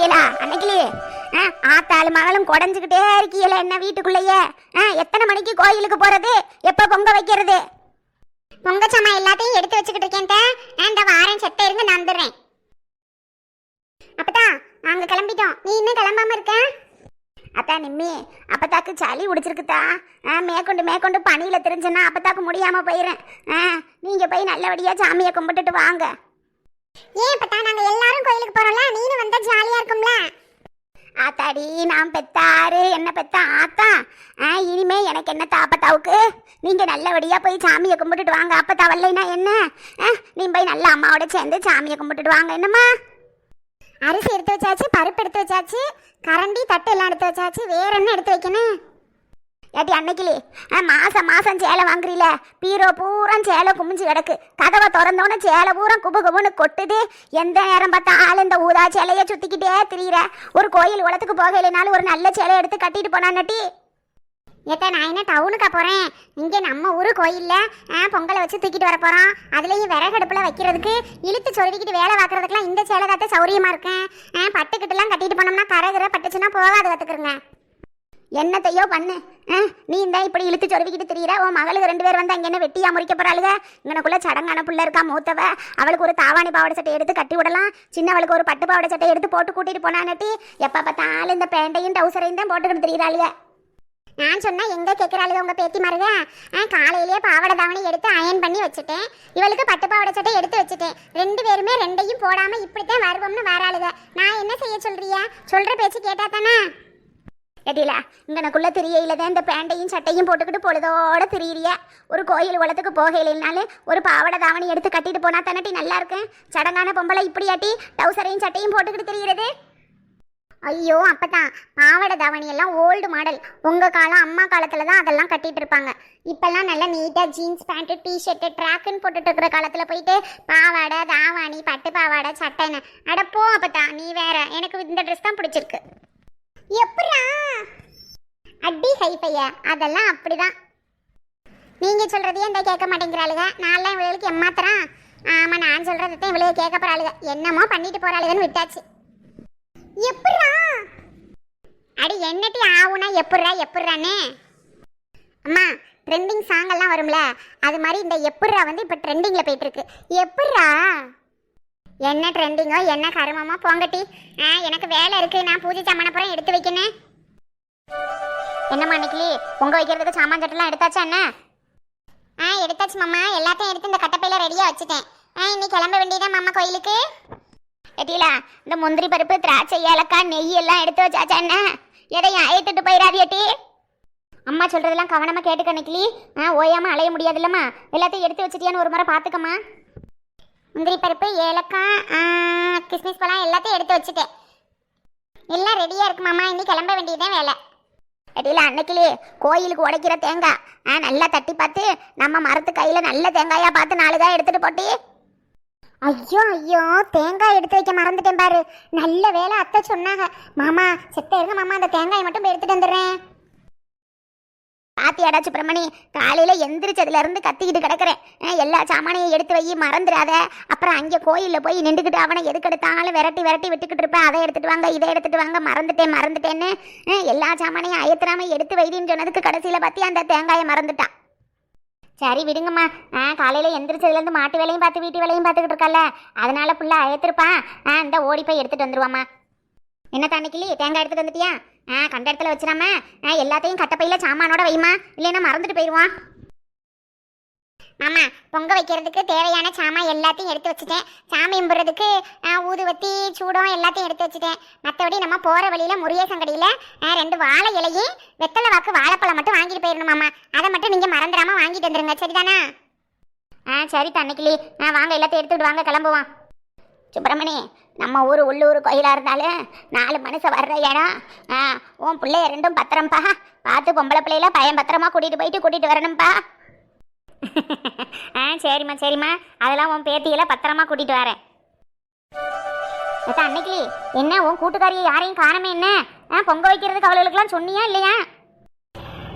கேட்டியலா அன்னைக்கு ஆத்தாள் மகளும் குடஞ்சுக்கிட்டே இருக்கீல என்ன வீட்டுக்குள்ளேயே? ஆ, எத்தனை மணிக்கு கோயிலுக்கு போறது? எப்ப பொங்க வைக்கிறது? பொங்க சாமா எல்லாத்தையும் எடுத்து வச்சுக்கிட்டு இருக்கேன் இந்த வாரம் செத்த இருந்து நான் வந்துடுறேன். அப்பதா நாங்க கிளம்பிட்டோம். நீ இன்னும் கிளம்பாம இருக்க? அத்தா நிம்மி அப்பத்தாக்கு சளி உடிச்சிருக்குதா ஆ மேற்கொண்டு மேற்கொண்டு பனியில தெரிஞ்சேன்னா அப்பத்தாக்கு முடியாம போயிடுறேன். ஆ நீங்க போய் நல்லபடியா சாமியை கும்பிட்டுட்டு வாங்க. ஏன் பத்தா நாங்க எல்லாரும் கோயிலுக்கு போறோம்ல? நீனு வந்தா ஜாலியா இருக்கும்ல. ஆத்தாடி நான் பெத்தாரு என்ன பெத்த ஆத்தா? ஆ இனிமே எனக்கு என்ன தாப்பத்தாவுக்கு நீங்க நல்லபடியா போய் சாமியை கும்பிட்டுட்டு வாங்க. அப்பத்தா வரலைன்னா என்ன? ஆ, நீ போய் நல்ல அம்மாவோட சேர்ந்து சாமியை கும்பிட்டுட்டு வாங்க. என்னம்மா? அரிசி எடுத்து வச்சாச்சு பருப்பு எடுத்து வச்சாச்சு கரண்டி தட்டு எல்லாம் எடுத்து வச்சாச்சு வேற என்ன எடுத்து வைக்கணும்? ஏட்டி அன்னைக்கிலே ஆ மாதம் மாதம் சேலை வாங்குறீல? பீரோ பூரா சேலை குமிஞ்சு கிடக்கு. கதவை திறந்தோன்னே சேலை பூரா குபு குபுன்னு கொட்டுது. எந்த நேரம் பார்த்தாலும் இந்த ஊதா சேலையை சுற்றிக்கிட்டே திரியிற. ஒரு கோயில் உலத்துக்கு இல்லைனாலும் ஒரு நல்ல சேலை எடுத்து கட்டிட்டு போனா ஏத்த நான் என்ன டவுனுக்கா போகிறேன் இங்கே நம்ம ஊர் கோயிலில் ஆ, பொங்கலை வச்சு தூக்கிட்டு வர போகிறோம் அதுலேயும் விறகடுப்பில் வைக்கிறதுக்கு இழுத்து சொல்லிக்கிட்டு வேலை பார்க்குறதுக்குலாம் இந்த சேலை காத்த சௌரியமாக இருக்கேன். ஆ, கட்டிட்டு போனோம்னா கரகிற பட்டுச்சுன்னா போகாது கத்துக்கிறங்க என்னத்தையோ பண்ணு. ஆ, நீ இந்த இப்படி இழுத்து சொருவிக்கிட்டு திரியிற உன் மகளுக்கு ரெண்டு பேர் வந்து அங்கே என்ன வெட்டியா முறிக்க போறாளுக? இங்கனக்குள்ள சடங்கான புள்ள இருக்கா மூத்தவ? அவளுக்கு ஒரு தாவாணி பாவாடை சட்டை எடுத்து கட்டி விடலாம். சின்னவளுக்கு ஒரு பட்டு பாவாடை சட்டை எடுத்து போட்டு கூட்டிட்டு போனா எப்ப பார்த்தாலும் இந்த பேண்டையும் டவுசரையும் தான் போட்டுக்கிட்டு தெரியுறாளுக. நான் சொன்னா எங்க கேக்குறாளுங்க உங்க பேத்தி மருக? ஆ, காலையிலேயே பாவாடை தாவணி எடுத்து அயன் பண்ணி வச்சுட்டேன். இவளுக்கு பட்டு பாவாடை சட்டை எடுத்து வச்சுட்டேன். ரெண்டு பேருமே ரெண்டையும் போடாம இப்படித்தான் வருவோம்னு வராளுக. நான் என்ன செய்ய சொல்றியா? சொல்ற பேச்சு கேட்டா தானே? கேட்டீங்களா இங்கனக்குள்ள திரியையில தான் இந்த பேண்டையும் சட்டையும் போட்டுக்கிட்டு பொழுதோட திரியிறிய. ஒரு கோயில் உலகத்துக்கு போகையிலனாலும் ஒரு பாவாடை தாவணி எடுத்து கட்டிட்டு போனா தானட்டி நல்லா இருக்கு சடங்கான பொம்பளை இப்படியாட்டி டவுசரையும் சட்டையும் போட்டுக்கிட்டு திரியிறது. ஐயோ அப்பதான் பாவாடை தாவணி எல்லாம் ஓல்டு மாடல் உங்க காலம் அம்மா காலத்துல தான் அதெல்லாம் கட்டிட்டு இருப்பாங்க. இப்பெல்லாம் நல்லா நீட்டா ஜீன்ஸ் பேண்ட் டி ஷர்ட் ட்ராக்குன்னு போட்டுட்டு இருக்கிற காலத்துல போயிட்டு பாவாடை தாவாணி பட்டு பாவாடை சட்டைன்னு. அட போ அப்பதான் நீ வேற. எனக்கு இந்த ட்ரெஸ் தான் பிடிச்சிருக்கு. எப்படா அடி ஹைஃபையா அதெல்லாம் அப்படிதான். நீங்க சொல்றதையே இந்த கேட்க மாட்டேங்கிறாளுங்க நான்லாம் இவளுக்கு எம்மாத்திரம் ஆமா நான் சொல்றதை இவளுக்கு கேட்க போறாளுங்க என்னமோ பண்ணிட்டு போறாளுங்கன்னு விட்டாச்சு. எப்படா அடி என்னட்டி ஆகுனா எப்பட்றா எப்பட்றானே அம்மா ட்ரெண்டிங் சாங் எல்லாம் வரும்ல? அது மாதிரி இந்த எப்பட்றா வந்து இப்போ ட்ரெண்டிங்கில் போயிட்டு இருக்கு. எப்பட்றா என்ன ட்ரெண்டிங்கோ என்ன கருமமோ? போங்கட்டி. ஆ எனக்கு வேலை இருக்கு. நான் பூஜை சாமான புறம் எடுத்து வைக்கணும் என்னம்மா அன்னைக்கு பொங்க வைக்கிறதுக்கு சாமான் சட்டெல்லாம் எடுத்தாச்சா என்ன? ஆ எடுத்தாச்சு மாமா. எல்லாத்தையும் எடுத்து இந்த கட்டப்பையில ரெடியாக வச்சுட்டேன். ஆ இன்னைக்கு கிளம்ப வேண்டியதான் மாமா கோயிலுக்கு. எட்டிலா இந்த முந்திரி பருப்பு திராட்சை ஏலக்காய் நெய் எல்லாம் எடுத்து வச்சாச்சா என்ன? எதையும் அழைத்துட்டு போயிடாதியட்டி அம்மா சொல்றதெல்லாம் கவனமா கேட்டுக்க கணக்கிலி ஆ ஓயாம அலைய முடியாதுல்லம்மா. எல்லாத்தையும் எடுத்து வச்சிட்டியான்னு ஒரு முறை பார்த்துக்கம்மா. முந்திரி பருப்பு ஏலக்காய் கிஸ்மிஸ் பழம் எல்லாத்தையும் எடுத்து வச்சுட்டேன். எல்லாம் ரெடியாக இருக்கு மாமா. இன்னைக்கு கிளம்ப வேண்டியதுதான் வேலை. அடியில் அன்னைக்கிலே கோயிலுக்கு உடைக்கிற தேங்காய். ஆ நல்லா தட்டி பார்த்து நம்ம மரத்து கையில் நல்ல தேங்காயாக பார்த்து நாலு காய் எடுத்துகிட்டு போட்டி. ஐயோ ஐயோ தேங்காய் எடுத்து வைக்க மறந்துட்டேன் பாரு. நல்ல வேலை அத்தை சொன்னாங்க. மாமா செத்த இருங்க மாமா. அந்த தேங்காயை மட்டும் போய் வந்துடுறேன். பாத்தியாடா சுப்பிரமணி காலையில எந்திரிச்சதுல இருந்து கத்திக்கிட்டு கிடக்குறேன். எல்லா சாமானையும் எடுத்து வை மறந்துடாத. அப்புறம் அங்கே கோயிலில் போய் நின்றுக்கிட்டு அவனை எதுக்கு எடுத்தாலும் விரட்டி விரட்டி விட்டுக்கிட்டு இருப்பேன். அதை எடுத்துட்டு வாங்க இதை எடுத்துட்டு வாங்க மறந்துட்டேன் மறந்துட்டேன்னு. எல்லா சாமானையும் அயத்துறாம எடுத்து வைதின்னு சொன்னதுக்கு கடைசியில பார்த்தி அந்த தேங்காயை மறந்துட்டான் சரி விடுங்கம்மா. ஆ காலையில எந்திரிச்சதுலேருந்து மாட்டு வேலையும் பார்த்து வீட்டு வேலையும் பார்த்துக்கிட்டு இருக்கல. அதனால புள்ள அழைத்திருப்பான் ஆ இந்த ஓடி போய் எடுத்துட்டு வந்துருவாம்மா. என்ன தண்ணிக்கிளி தேங்காய் எடுத்துட்டு வந்துட்டியா? ஆ கண்ட இடத்துல வச்சிடாம ஆ எல்லாத்தையும் கட்டப்பையில் சாமானோட வைமா இல்லைன்னா மறந்துட்டு போயிடுவான். ஆமாம் பொங்க வைக்கிறதுக்கு தேவையான சாமான் எல்லாத்தையும் எடுத்து வச்சுட்டேன். சாமி கும்பிட்றதுக்கு ஊதுவத்தி சூடம் எல்லாத்தையும் எடுத்து வச்சுட்டேன். மற்றபடி நம்ம போகிற வழியில் முருகேசங்கடியில் ரெண்டு வாழை இலையும் வெத்தலை வாக்கு வாழைப்பழம் மட்டும் வாங்கிட்டு போயிடணும் மாமா. அதை மட்டும் நீங்கள் மறந்துடாமல் வாங்கிட்டு வந்துருங்க சரிதானா? ஆ சரி தண்ணிக்கிளி ஆ வாங்க எல்லாத்தையும் எடுத்துட்டு வாங்க கிளம்புவான் சுப்பிரமணி நம்ம ஊர் உள்ளூர் கோயிலாக இருந்தாலும் நாலு மனுஷன் வர்ற இடம். ஆ உன் பிள்ளைய ரெண்டும் பத்திரம்ப்பா பார்த்து பொம்பளை பிள்ளையில பையன் பத்திரமா கூட்டிகிட்டு போயிட்டு கூட்டிகிட்டு வரணும்ப்பா ஆ சரிம்மா சரிம்மா. அதெல்லாம் உன் பேத்தியில பத்திரமா கூட்டிகிட்டு வரேன். ஏத்தா, அன்னைக்கு என்ன உன் கூட்டுக்காரியை யாரையும் காணமே என்ன? ஆ பொங்க வைக்கிறதுக்கு அவளுக்கெல்லாம் சொன்னியா இல்லையா?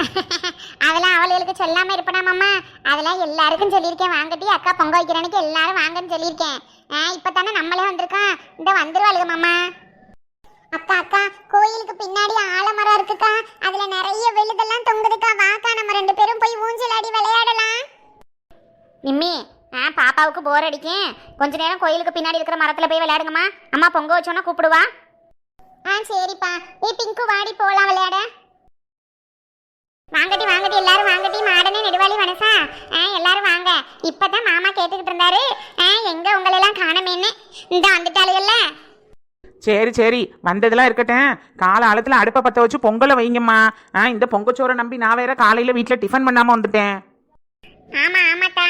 அதெல்லாம் அவளுக்கு சொல்லாம இருப்பனா மாமா அதெல்லாம் எல்லாருக்கும் சொல்லியிருக்கேன். வாங்கட்டி அக்கா பொங்க வைக்கிறனுக்கு எல்லாரும் வாங்கன்னு சொல்லியிருக்கேன். ஆ இப்போ தானே நம்மளே வந்திருக்கோம். இந்த வந்துருவாளுங்க மாமா. அக்கா அக்கா கோயிலுக்கு பின்னாடி ஆலமரம் இருக்குக்கா. அதுல நிறைய விழுதெல்லாம் தொங்குதுக்கா. வாக்கா நம்ம ரெண்டு பேரும் போய் ஊஞ்சல் ஆடி விளையாடலாம். நிம்மி ஆ பாப்பாவுக்கு போர் அடிக்கும். கொஞ்ச நேரம் கோயிலுக்கு பின்னாடி இருக்கிற மரத்தில் போய் விளையாடுங்கம்மா. அம்மா பொங்க வச்சோன்னா கூப்பிடுவா. ஆ சரிப்பா. ஏ பிங்கு வாடி போகலாம் விளையாட. வாங்கடி வாங்கடி எல்லாரும் வாங்கடி மாடனே நெடுவாளி வனசா ஆ எல்லாரும் வாங்க. இப்பதான் மாமா கேட்டுக்கிட்டு இருந்தாரு. ஆ எங்க உங்களெல்லாம் காணமேன்னு? இந்த வந்துட்டாளுகள்ல. சரி சரி. வந்ததெல்லாம் இருக்கட்டும். கால ஆழத்தில் அடுப்பை பற்ற வச்சு பொங்கலை வைங்கம்மா. ஆ இந்த பொங்கச்சோரை நம்பி நான் வேற காலையில் வீட்டில் டிஃபன் பண்ணாமல் வந்துட்டேன். ஆமா ஆமாட்டா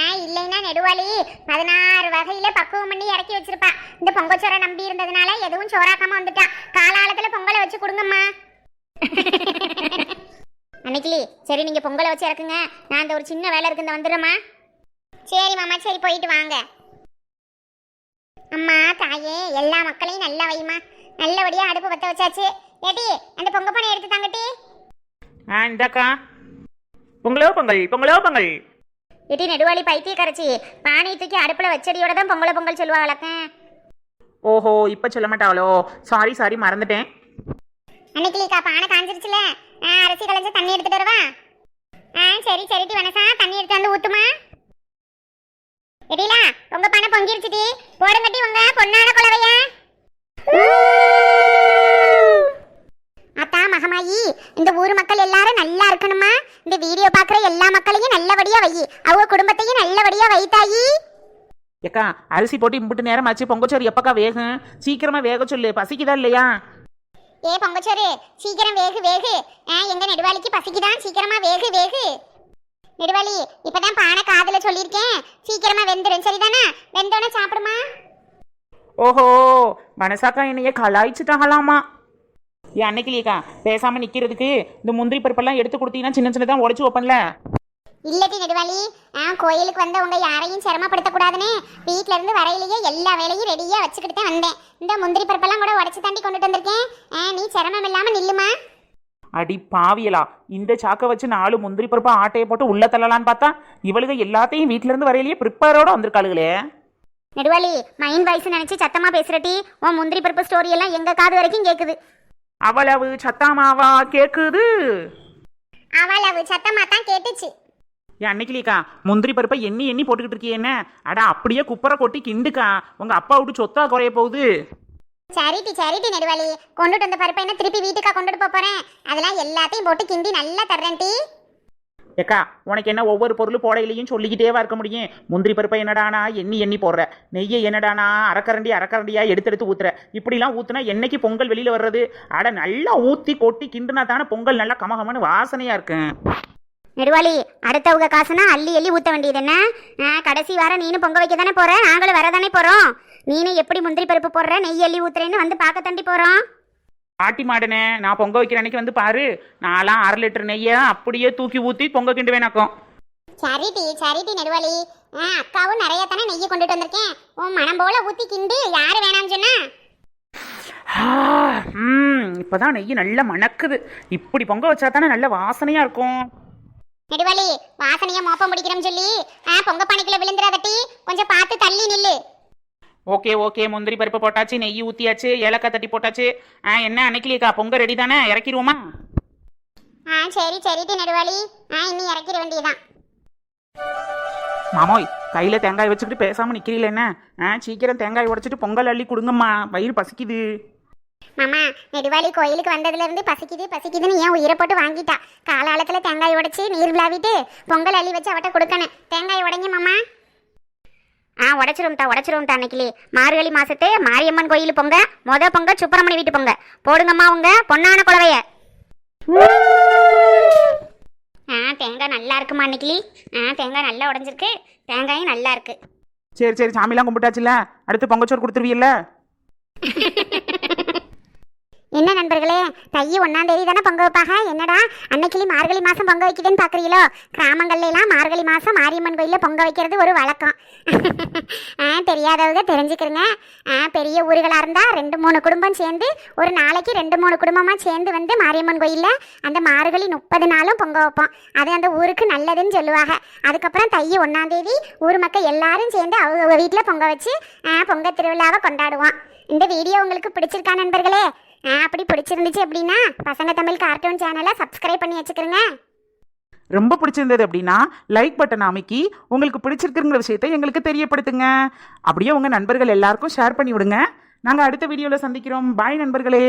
ஆ இல்லைன்னா நெடுவாளி பதினாறு வகையில பக்குவம் பண்ணி இறக்கி வச்சிருப்பா. இந்த பொங்கச்சோரை நம்பி இருந்ததுனால எதுவும் சோறாக்காம வந்துட்டா. காலாலத்துல பொங்கலை வச்சு கொடுங்கம்மா. அன்னைக்கிளி சரி நீங்க பொங்கலை வச்சு இறக்குங்க. நான் இந்த ஒரு சின்ன வேலை இருக்கு இந்த வந்துடுறேம்மா. சரி மாமா சரி போயிட்டு வாங்க. அம்மா தாயே எல்லா மக்களையும் நல்லா வைமா நல்லபடியா அடுப்பு பத்த வச்சாச்சு. ஏடி அந்த பொங்க பானை எடுத்து தாங்கட்டி. ஆ இந்தாக்கா. பொங்கலோ பொங்கல் பொங்கலோ பொங்கல். இட்டி நெடுவாளி பைத்திய கரைச்சி பானை தூக்கி அடுப்புல வச்சடியோட தான் பொங்கலை பொங்கல் சொல்லுவா வழக்கம் ஓஹோ இப்போ சொல்ல மாட்டாளோ. சாரி சாரி மறந்துட்டேன். அன்னைக்கிலிக்கா பானை காஞ்சிருச்சுல. ஆ, அரிசி களைஞ்ச தண்ணி எடுத்துட்டு வரவா? ஆ சரி சரிட்டி வனசா தண்ணி எடுத்து வந்து ஊத்துமா? எடிலா உங்க பணம் பொங்கிருச்சுடி போடுங்கட்டி உங்க பொண்ணான குலவைய. அத்தா மகமாயி இந்த ஊர் மக்கள் எல்லாரும் நல்லா இருக்கணுமா? இந்த வீடியோ பார்க்குற எல்லா மக்களையும் நல்லபடியா வை. அவங்க குடும்பத்தையும் நல்லபடியா வைத்தாயி. ஏக்கா அரிசி போட்டு இம்புட்டு நேரம் ஆச்சு. பொங்கச்சோறு எப்பக்கா வேகும்? சீக்கிரமா வேக சொல்லு. பசிக்குதா இல்லையா? ஏ பொங்கச்சோறு சீக்கிரம் வேகு வேகு. ஆ எங்க நெடுவாளிக்கு பசிக்குதான். சீக்கிரமா வேகு வேகு. நெடுவாளி இப்பதான் பானை காதுல சொல்லியிருக்கேன். சீக்கிரமா வெந்துடும் சரிதானே? வெந்தோடனே சாப்பிடுமா? ஓஹோ மனசாக்கா என்னைய கலாய்ச்சிட்டாங்களாமா? ஏன் அன்னைக்கிலேக்கா பேசாம நிக்கிறதுக்கு இந்த முந்திரி பருப்பெல்லாம் எடுத்து கொடுத்தீங்கன்னா சின்ன சின்னதான் உடச்சு வைப்பேன்ல. இல்லடி நெடுவாளி ஆ கோயிலுக்கு வந்தவங்க யாரையும் சிரமப்படுத்தக்கூடாதுன்னு வீட்ல இருந்து வரையிலேயே எல்லா வேலையும் ரெடியா வச்சுக்கிட்டு தான் வந்தேன். இந்த முந்திரி பருப்பெல்லாம் கூட உடச்சு தாண்டி கொண்டுட்டு வந்திருக்கேன். ஆ நீ சிரமம் இல்லாம நில்லுமா? அடி பாவியலா இந்த சாக்கை வச்சு நாலு முந்திரி பருப்பா ஆட்டையை போட்டு உள்ள தள்ளலான்னு பார்த்தா இவளுக எல்லாத்தையும் வீட்ல இருந்து வரையிலேயே ப்ரிப்பேரோட வந்திருக்காளுகளே. நெடுவாளி மைண்ட் வாய்ஸ் நினைச்சு சத்தமா பேசுறட்டி உன் முந்திரி பருப்பு ஸ்டோரி எல்லாம் எங்க காது வரைக்கும் கேக்குது. அவ்வளவு சத்தாமாவா கேக்குது? அவளவு சத்தமா தான் கேட்டுச்சு. என் அன்னைக்கிலேக்கா முந்திரி பருப்பை எண்ணி எண்ணி போட்டுக்கிட்டு இருக்கியே என்ன? அடா அப்படியே குப்பரை கொட்டி கிண்டுக்கா. உங்க அப்பா விட்டு சொத்தா குறைய போகுது. சரிட்டி சரிட்டி நெடுவாளி. கொண்டுட்டு வந்த பருப்பை என்ன திருப்பி வீட்டுக்கா கொண்டுட்டு போறேன்? அதெல்லாம் எல்லாத்தையும் போட்டு கிண்டி நல்லா தர்றேன் டீ ஏக்கா உனக்கு என்ன ஒவ்வொரு பொருள் போடையிலையும் சொல்லிக்கிட்டேவா இருக்க முடியும்? முந்திரி பருப்பை என்னடானா? எண்ணி எண்ணி போடுற. நெய்யை என்னடானா? அரைக்கரண்டி அரைக்கரண்டியா எடுத்து எடுத்து ஊத்துற. இப்படிலாம் ஊத்துனா என்னைக்கு பொங்கல் வெளியில வர்றது? அட நல்லா ஊத்தி கொட்டி கிண்டுனா தானே பொங்கல் நல்லா கமகமன்னு வாசனையா இருக்கும். நெடுவாளி அடுத்தவங்க காசுனா அள்ளி அள்ளி ஊத்த வேண்டியது என்ன? கடைசி வாரம் நீனும் பொங்க வைக்க தானே போற? நாங்களும் வர தானே போறோம். நீனும் எப்படி முந்திரி பருப்பு போடுற? நெய் அள்ளி ஊத்துறேன்னு வந்து பார்க்க தாண்டி போறோம். பாட்டி மாடனே நான் பொங்க வைக்கிற அன்னைக்கு வந்து பாரு நான்லாம் அரை லிட்டர் நெய்யை அப்படியே தூக்கி ஊத்தி பொங்க கிண்டுவேனாக்கும் சரிட்டி சரிட்டி நெடுவாளி. ஆ அக்காவும் நிறைய தானே நெய்யை கொண்டுட்டு வந்திருக்கேன். உன் மனம் போல ஊத்தி கிண்டு யாரு வேணாம்னு சொன்னா? ம் இப்பதான் நெய் நல்லா மணக்குது. இப்படி பொங்க வச்சா தானே நல்ல வாசனையா இருக்கும். நெடுவாளி வாசனைய மோப்பம் முடிக்கிறோம் சொல்லி ஆ பொங்க பானைக்குள்ள விழுந்துடாதட்டி கொஞ்சம் பார்த்து தள்ளி நில்லு. ஓகே ஓகே முந்திரி பருப்பு போட்டாச்சு நெய் ஊத்தியாச்சு ஏலக்காய் தட்டி போட்டாச்சு. ஆ என்ன அன்னைக்கிலேக்கா பொங்க ரெடி தானே இறக்கிடுவோமா? ஆ சரி சரிட்டி நெடுவாளி ஆ இனி இறக்கிட வேண்டியதான் மாமோய் கையில தேங்காய் வச்சுக்கிட்டு பேசாம நிக்கிறீல என்ன? ஆ சீக்கிரம் தேங்காய் உடைச்சிட்டு பொங்கல் அள்ளி கொடுங்கம்மா வயிறு பசிக்குது. மாமா நெடுவாளி கோயிலுக்கு வந்ததுல இருந்து பசிக்குது பசிக்குதுன்னு ஏன் உயிரை போட்டு வாங்கிட்டா? காலாலத்துல தேங்காய் உடைச்சு நீர் விளாவிட்டு பொங்கல் அள்ளி வச்சு அவட்ட கொடுக்கணும். தேங்காய் உடைங்க மாமா. ஆ உடச்சிரும்தா உடச்சிரும்தா அன்னைக்கிளி மார்கழி மாசத்து மாரியம்மன் கோயில் பொங்க. மொத பொங்க சுப்பிரமணி வீட்டு பொங்க. போடுங்கம்மா உங்க பொன்னான குலவைய ஆ தேங்காய் நல்லா இருக்குமா அன்னைக்கிளி ஆ தேங்காய் நல்லா உடஞ்சிருக்கு. தேங்காயும் நல்லா இருக்கு. சரி சரி சாமிலாம் கும்பிட்டாச்சுல அடுத்து பொங்கச்சோறு கொடுத்துருவீல்ல என்ன நண்பர்களே தை ஒன்றாம் தேதி தானே பொங்க வைப்பாங்க என்னடா அன்னைக்கிளி மார்கழி மாதம் பொங்க வைக்குதுன்னு பார்க்குறீங்களோ கிராமங்கள்லாம் மார்கழி மாதம் மாரியம்மன் கோயிலில் பொங்க வைக்கிறது ஒரு வழக்கம். ஆ, தெரியாதவங்க தெரிஞ்சுக்கிறங்க ஆ, பெரிய ஊர்களாக இருந்தால் ரெண்டு மூணு குடும்பம் சேர்ந்து ஒரு நாளைக்கு ரெண்டு மூணு குடும்பமாக சேர்ந்து வந்து மாரியம்மன் கோயிலில் அந்த மார்கழி முப்பது நாளும் பொங்க வைப்போம். அது அந்த ஊருக்கு நல்லதுன்னு சொல்லுவாங்க அதுக்கப்புறம் தை ஒன்றாம் தேதி ஊர் மக்கள் எல்லாரும் சேர்ந்து அவங்க வீட்டில் பொங்க வச்சு பொங்க திருவிழாவை கொண்டாடுவோம். இந்த வீடியோ உங்களுக்கு பிடிச்சிருக்கா நண்பர்களே? அப்படி பிடிச்சிருந்துச்சு அப்படின்னா பசங்க தமிழ் கார்ட்டூன் சேனலை சப்ஸ்கிரைப் பண்ணி வச்சுக்கிறேங்க ரொம்ப பிடிச்சிருந்தது அப்படின்னா லைக் பட்டன் அமைக்கி உங்களுக்கு பிடிச்சிருக்குங்கிற விஷயத்தை எங்களுக்கு தெரியப்படுத்துங்க. அப்படியே உங்கள் நண்பர்கள் எல்லாருக்கும் ஷேர் பண்ணி விடுங்க. நாங்கள் அடுத்த வீடியோவில் சந்திக்கிறோம். பாய் நண்பர்களே.